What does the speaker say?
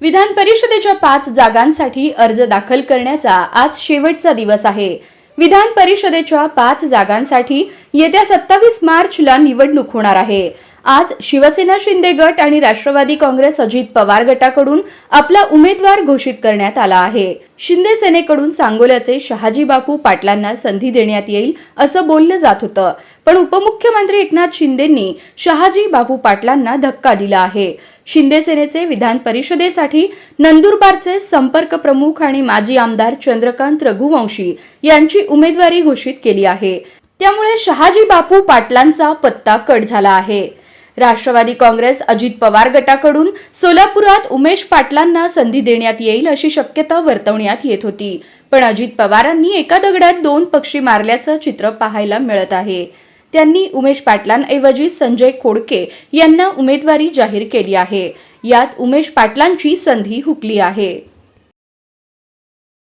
विधान परिषदेच्या पाच जागांसाठी अर्ज दाखल करण्याचा आज शेवटचा दिवस आहे. विधान परिषदेच्या पाच जागांसाठी येत्या सत्तावीस मार्चला निवडणूक होणार आहे. आज शिवसेना शिंदे गट आणि राष्ट्रवादी काँग्रेस अजित पवार गटाकडून आपला उमेदवार घोषित करण्यात आला आहे. शिंदे सेनेकडून सांगोल्याचे शहाजी बापू पाटलांना संधी देण्यात येईल असं बोललं जात होतं. पण उपमुख्यमंत्री एकनाथ शिंदेंनी शहाजी बापू पाटलांना धक्का दिला आहे. शिंदे सेनेचे विधान परिषदेसाठी नंदुरबारचे संपर्क प्रमुख आणि माजी आमदार चंद्रकांत रघुवंशी यांची उमेदवारी घोषित केली आहे. त्यामुळे शहाजी बापू पाटलांचा पत्ता कट झाला आहे. राष्ट्रवादी काँग्रेस अजित पवार गटाकडून सोलापुरात उमेश पाटलांना संधी देण्यात येईल अशी शक्यता वर्तवण्यात येत होती. पण अजित पवारांनी एका दगडात दोन पक्षी मारल्याचं चित्र पाहायला मिळत आहे. त्यांनी उमेश पाटलांऐवजी संजय खोडके यांना उमेदवारी जाहीर केली आहे. यात उमेश पाटलांची संधी हुकली आहे.